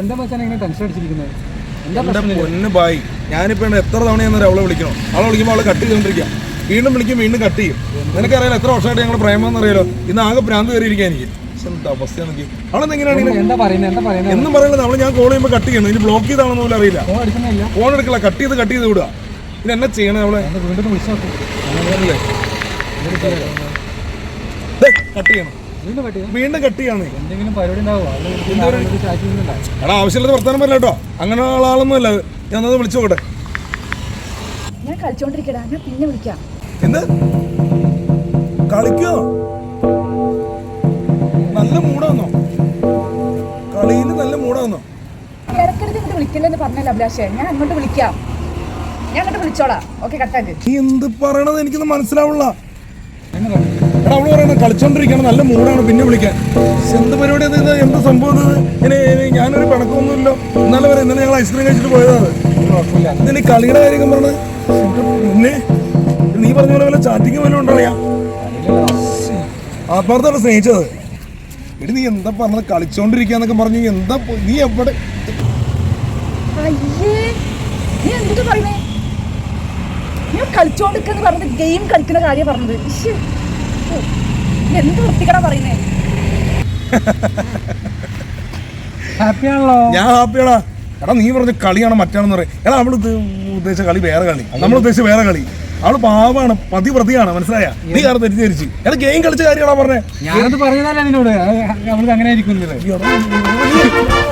എന്താ മച്ചാൻ ഇങ്ങനെ ടെൻഷൻ അടിച്ചിരിക്കുന്നത് പൊന്ന് ബായി. എത്ര തവണ അവളെ വിളിക്കണം? അവളെ വിളിക്കുമ്പോൾ അവളെ കട്ട് ചെയ്തോണ്ടിരിക്കുക വീണ്ടും വിളിക്കും വീണ്ടും കട്ട് ചെയ്യും. നിനക്കറിയാലോ എത്ര വർഷമായിട്ട് ഞങ്ങൾ പ്രേമെന്ന് അറിയാലോ ഇന്ന് ആകെ ഭ്രാന്ത് കയറിയിരിക്കാൻ എനിക്ക്. എന്താ അവസ്ഥയാണെങ്കിൽ അവളെന്തെങ്ങനെയാണ് ഇങ്ങനെ എന്താ പറയുന്നത് എന്നും പറയുന്നത് അവൾ ഞാൻ കോൾ ചെയ്യുമ്പോൾ കട്ട് ചെയ്യണം. ഇനി ബ്ലോക്ക് ചെയ്താണെന്ന് പോലും അറിയില്ല. ഫോൺ എടുക്കില്ല കട്ട് ചെയ്ത് കട്ട് ചെയ്ത് വിടുക. ഇനി എന്നെ ചെയ്യണേ അവളെ? വീണ്ടും വിളിച്ചു കട്ട് ചെയ്യണം. വീണ്ടും പറ്റിയ വീണ്ടും കട്ട് ചെയ്യണേ. എടാ ആവശ്യമില്ലാത്ത വർത്തമാനം പറയല കേട്ടോ. അങ്ങനെ ആളാളൊന്നും അല്ല. ഞാൻ ഒന്ന് വിളിച്ചു നോക്കട്ടെ. ഞാൻ കളിച്ചോണ്ടിരിക്കടാ. ഞാൻ പിന്നെ വിളിക്കാം. എന്ത്? കളിക്കോ? നല്ല മൂടാന്നോ കളിയിൽ നല്ല മൂടാന്നോ ഇടയ്ക്കിടയ്ക്ക് ഇങ്ങോട്ട് വിളിക്കില്ലെന്ന് പറഞ്ഞല്ലോ അഭിലാഷേ. ഞാൻ അങ്ങോട്ട് വിളിക്കാം. ഞാൻ അങ്ങോട്ട് വിളിച്ചോളാം. ഓക്കെ കട്ടാക്ക് നീ എന്ത് പറയണത് എനിക്കൊന്നും മനസ്സിലാവുള്ള. എടാ അവൾ പറയുന്നത് കളിച്ചോണ്ടിരിക്കണം നല്ല മൂടാണ് പിന്നെ വിളിക്കാൻ. എന്ത് പരിപാടി അത് ഇത് എന്ത് സംഭവം ഇങ്ങനെ ഞാനൊരു പിണക്കമൊന്നുമില്ലോ. ഇന്നലെ പറയാം ഇന്നലെ ഞങ്ങൾ ഐസ്ക്രീം കഴിച്ചിട്ട് പോയതാണ്. കുഴപ്പമില്ല. ഇതിന് കളിയുടെ കാര്യം പറഞ്ഞത് പിന്നെ നീ പറഞ്ഞ പോലെ വല്ല ചാറ്റിങ് വല്ലതും ഉണ്ടറിയാം. ആത്മാർത്ഥമാണ് സ്നേഹിച്ചത്. എടി നീ എന്താ പറഞ്ഞത്? കളിച്ചോണ്ടിരിക്കാന്നൊക്കെ പറഞ്ഞു. എന്താ നീ എവിടെ? അയ്യേ നീ എന്തൊക്കെ പറയുന്നേ? നീ കളിച്ചോണ്ടിരിക്കെന്ന് പറഞ്ഞത് ഗെയിം കളിക്കുന്ന കാര്യം പറഞ്ഞത്. എന്ത് വൃത്തിക്കടാ പറയുന്നേ? ഹാപ്പി ഞാൻ ഹാപ്പിയാടാ. എടാ നീ പറഞ്ഞ കളിയാണ് മറ്റാണെന്ന് പറയും. എടാ അവൾ ഉദ്ദേശിച്ച കളി വേറെ കളി. നമ്മൾ ഉദ്ദേശിച്ച വേറെ കളി. അവൾ പാവാണ് പതിവ്രതിയാണ് മനസ്സിലായ? നീ കാരണം തെറ്റിദ്ധരിച്ച്. എടാ ഗെയിം കളിച്ച കാര്യമാണോ പറഞ്ഞേ? ഞാനത് പറയുന്നതല്ല നിന്നോട്. അവൾക്ക് അങ്ങനെ ആയിരിക്കും എടാ, നീ-